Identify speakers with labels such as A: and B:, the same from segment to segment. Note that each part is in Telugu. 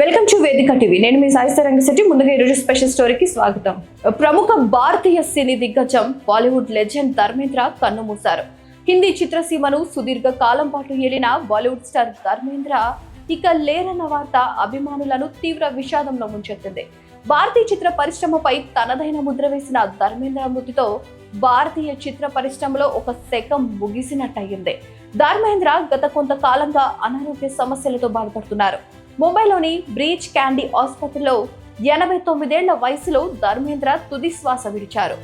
A: వెల్కమ్ టు వేదిక టీవీ. నేను మీ సాయిస్త రంగశెట్టి. ముందుగా ఈరోజు స్పెషల్ స్టోరీకి స్వాగతం. ప్రముఖ భారతీయ సినీ దిగ్గజం బాలీవుడ్ లెజెండ్ ధర్మేంద్ర కన్నుమూశారు హిందీ చిత్రసీమను సుదీర్ఘ కాలం పాటు ఏలిన బాలీవుడ్ స్టార్ ధర్మేంద్ర ఇక లేరన్న వార్త అభిమానులను తీవ్ర విషాదంలో ముంచెత్తింది. భారతీయ చిత్ర పరిశ్రమపై తనదైన ముద్ర వేసిన ధర్మేంద్ర మృతితో భారతీయ చిత్ర పరిశ్రమలో ఒక శకం ముగిసినట్టయింది. ధర్మేంద్ర గత కొంతకాలంగా అనారోగ్య సమస్యలతో బాధపడుతున్నారు. ముంబైలోని బ్రీచ్ క్యాండీ ఆసుపత్రిలో ఎనభై తొమ్మిదేళ్ళ వయసులో ధర్మేంద్ర తుది శ్వాస విడిచారు.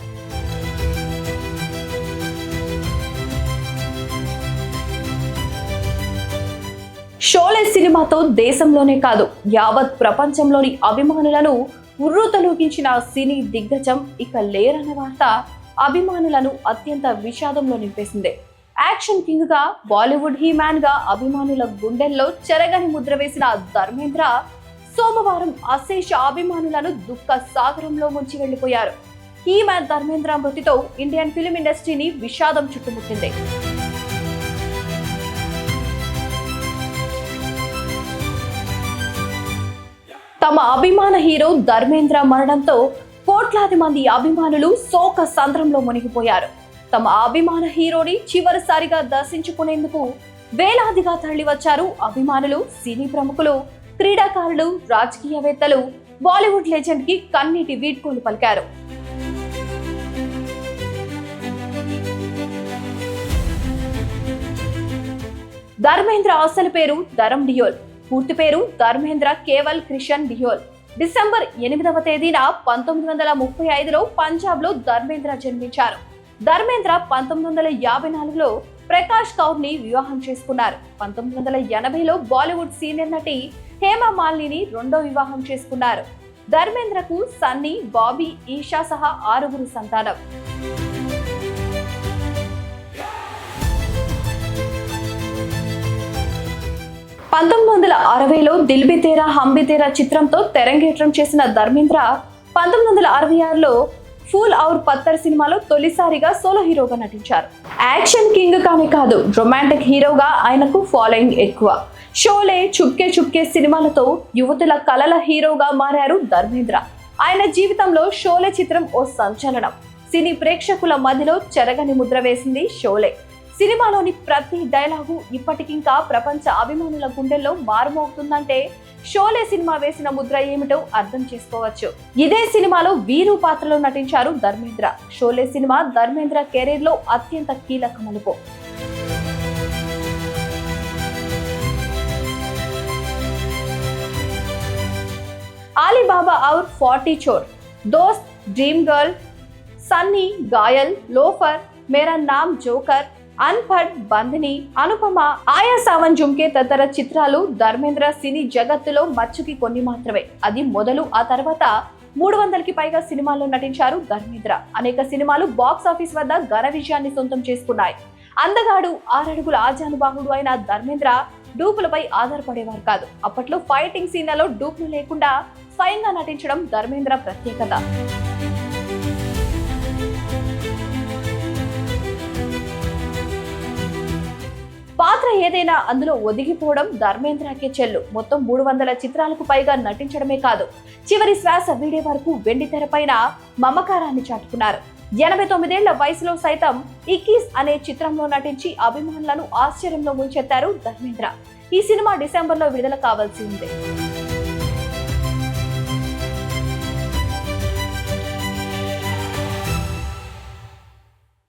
A: షోలే సినిమాతో దేశంలోనే కాదు యావత్ ప్రపంచంలోని అభిమానులను ఉర్రూతలూగించిన సినీ దిగ్గజం ఇక లేరన్న వార్త అభిమానులను అత్యంత విషాదంలో నింపేసిందే. యాక్షన్ కింగ్గా బాలీవుడ్ హీమాన్గా అభిమానుల గుండెల్లో చెరగని ముద్ర వేసిన ధర్మేంద్ర సోమవారం అశేష అభిమానులను దుఃఖ సాగరంలో ముంచి వెళ్ళిపోయారు హీమాన్ మ్యాన్ ధర్మేంద్ర మృతితో ఇండియన్ ఫిలిం ఇండస్ట్రీని విషాదం చుట్టుముట్టింది. తమ అభిమాన హీరో ధర్మేంద్ర మరణంతో కోట్లాది మంది అభిమానులు శోక సంద్రంలో మునిగిపోయారు. తమ అభిమాన హీరోని చివరిసారిగా దర్శించుకునేందుకు వేలాదిగా తరలివచ్చారు అభిమానులు సినీ ప్రముఖులు క్రీడాకారులు రాజకీయవేత్తలు బాలీవుడ్ లెజెండ్కి కన్నీటి వీడ్కోలు పలికారు. ధర్మేంద్ర అసలు పేరు ధరం డియోల్. పూర్తి పేరు ధర్మేంద్ర కేవల్ క్రిషన్ డియోల్. డిసెంబర్ ఎనిమిదవ తేదీన పంతొమ్మిది వందల ముప్పై ఐదులో పంజాబ్లో ధర్మేంద్ర జన్మించారు. ధర్మేంద్ర పంతొమ్మిది వందల యాభై నాలుగులో ప్రకాష్ కౌర్ని వివాహం చేసుకున్నారు. పంతొమ్మిది వందల ఎనభైలో బాలీవుడ్ సీనియర్ నటి హేమ మాలిని రెండో వివాహం చేసుకున్నారు. ధర్మేంద్రకు సన్నీ బాబీ ఈషా సహా ఆరుగురు సంతానం. పంతొమ్మిది వందల అరవైలో దిల్బి తేరా హంబి తేరా చిత్రంతో తెరంగేట్రం చేసిన ధర్మేంద్ర పంతొమ్మిది వందల అరవై ఆరులో ఫూల్ ఔర్ పత్తర్ సినిమాలో తొలిసారిగా సోలో హీరోగా నటించారు. యాక్షన్ కింగ్ కానే కాదు రొమాంటిక్ హీరోగా ఆయనకు ఫాలోయింగ్ ఎక్కువ. షోలే చుప్కే చుప్కే సినిమాలతో యువతుల కలల హీరోగా మారారు ధర్మేంద్ర. ఆయన జీవితంలో షోలే చిత్రం ఓ సంచలనం. సినీ ప్రేక్షకుల మధ్యలో చెరగని ముద్ర వేసింది షోలే. సినిమాలోని ప్రతి డైలాగు ఇప్పటికింకా ప్రపంచ అభిమానుల గుండెల్లో మారుమోగుతుందంటే షోలే సినిమా వేసిన ముద్ర ఏమిటో అర్థం చేసుకోవచ్చు. ఇదే సినిమాలో వీరు పాత్రలో నటించారు ధర్మేంద్ర. షోలే సినిమా ధర్మేంద్ర కెరీర్లో అత్యంత కీలక మలుపు Ali Baba Aur forty Chor Dost Dream Girl Sunny Ghayal Loafer Mera Naam Joker అన్ఫడ్ bandhani Anupama ఆయా సావన్ జుమ్కే తదితర చిత్రాలు ధర్మేంద్ర సినీ జగత్తులో మచ్చుకి కొన్ని మాత్రమే. అది మొదలు ఆ తర్వాత మూడు వందలకి పైగా సినిమాల్లో నటించారు ధర్మేంద్ర. అనేక సినిమాలు బాక్స్ ఆఫీస్ వద్ద ఘన విజయాన్ని సొంతం చేసుకున్నాయి. అందగాడు ఆరడుగుల ఆజానుబాహుడు అయిన ధర్మేంద్ర డూపులపై ఆధారపడేవారు కాదు. అప్పట్లో ఫైటింగ్ సీన్లలో డూపులు లేకుండా స్వయంగా నటించడం ధర్మేంద్ర ప్రత్యేకత. పాత్ర ఏదైనా అందులో ఒదిగిపోవడం ధర్మేంద్రకే చెల్లు. మొత్తం మూడు వందల చిత్రాలకు పైగా నటించడమే కాదు. చివరి శ్వాస వీడే వరకు వెండి తెరపైన మమకారాన్ని చాటుకున్నారు. ఎనభై తొమ్మిదేళ్ళ వయసులో సైతం ఇక్కీస్ అనే చిత్రంలో నటించి అభిమానులను ఆశ్చర్యంలో ముంచెత్తారు ధర్మేంద్ర. ఈ సినిమా డిసెంబర్లో విడుదల కావాల్సి ఉంది.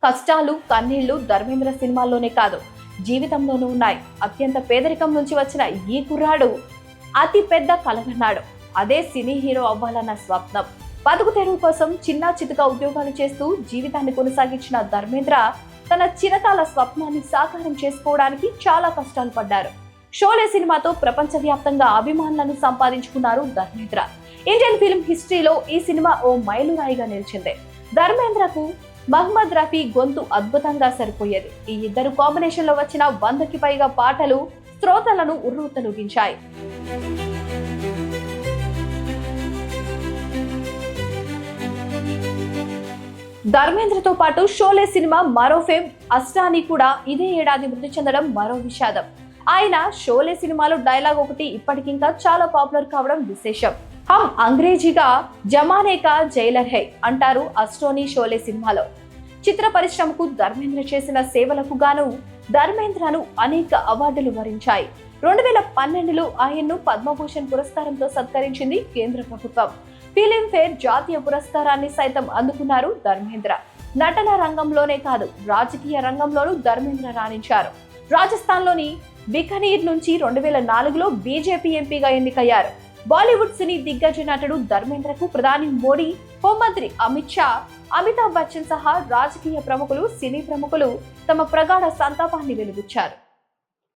A: కష్టాలు కన్నీళ్ళు ధర్మేంద్ర సినిమాల్లోనే కాదు. జీవితంలోనూ ఉన్నాయి. అత్యంత పేదరికం నుంచి వచ్చిన ఈ కుర్రాడు అతి పెద్ద కలగన్నాడు. అదే సినీ హీరో అవ్వాలన్న స్వప్నం. బతుకు తెరువు కోసం చిన్న చితుక ఉద్యోగాలు చేస్తూ జీవితాన్ని కొనసాగించిన ధర్మేంద్ర తన చిరకాల స్వప్నాన్ని సాకారం చేసుకోవడానికి చాలా కష్టాలు పడ్డారు. షోలే సినిమాతో ప్రపంచవ్యాప్తంగా అభిమానులను సంపాదించుకున్నారు ధర్మేంద్ర. ఇండియన్ ఫిల్మ్ హిస్టరీలో ఈ సినిమా ఓ మైలురాయిగా నిలిచింది. ధర్మేంద్రకు మహమ్మద్ రఫీ గొంతు అద్భుతంగా సరిపోయేది. ఈ ఇద్దరు కాంబినేషన్లో వచ్చిన వందకి పైగా పాటలు శ్రోతలను ఉర్రూతలుగించాయి ధర్మేంద్రతో పాటు షోలే సినిమా మరో ఫేమ్ అష్టాని కూడా ఇదే ఏడాది మృతి చెందడం మరో విషాదం. ఆయన షోలే సినిమాలో డైలాగ్ ఒకటి ఇప్పటికింకా చాలా పాపులర్ కావడం విశేషం. హమ్ అంగ్రేజీగా జమానేకా జైలర్ హై అంటారు అస్టోనీ షోలే సినిమాలో. చిత్ర పరిశ్రమకు ధర్మేంద్ర చేసిన సేవలకు గాను ధర్మేంద్రను అనేక అవార్డులు వరించాయి. రెండు వేల పన్నెండులో ఆయన్ను పద్మభూషణ్ పురస్కారంతో సత్కరించింది కేంద్ర ప్రభుత్వం. ఫిలింఫేర్ జాతీయ పురస్కారాన్ని సైతం అందుకున్నారు ధర్మేంద్ర. నటన రంగంలోనే కాదు రాజకీయ రంగంలోనూ ధర్మేంద్ర రాణించారు. రాజస్థాన్లోని బికనీర్ నుంచి రెండు వేల నాలుగులో బీజేపీ ఎంపీగా ఎన్నికయ్యారు. బాలీవుడ్ సినీ దిగ్గజ నటుడు ధర్మేంద్రకు ప్రధాని మోడీ హోంమంత్రి అమిత్ షా అమితాబ్ బచ్చన్ సహా రాజకీయ ప్రముఖులు సినీ ప్రముఖులు తమ ప్రగాఢ సంతాపాన్ని వెలుగుచ్చారు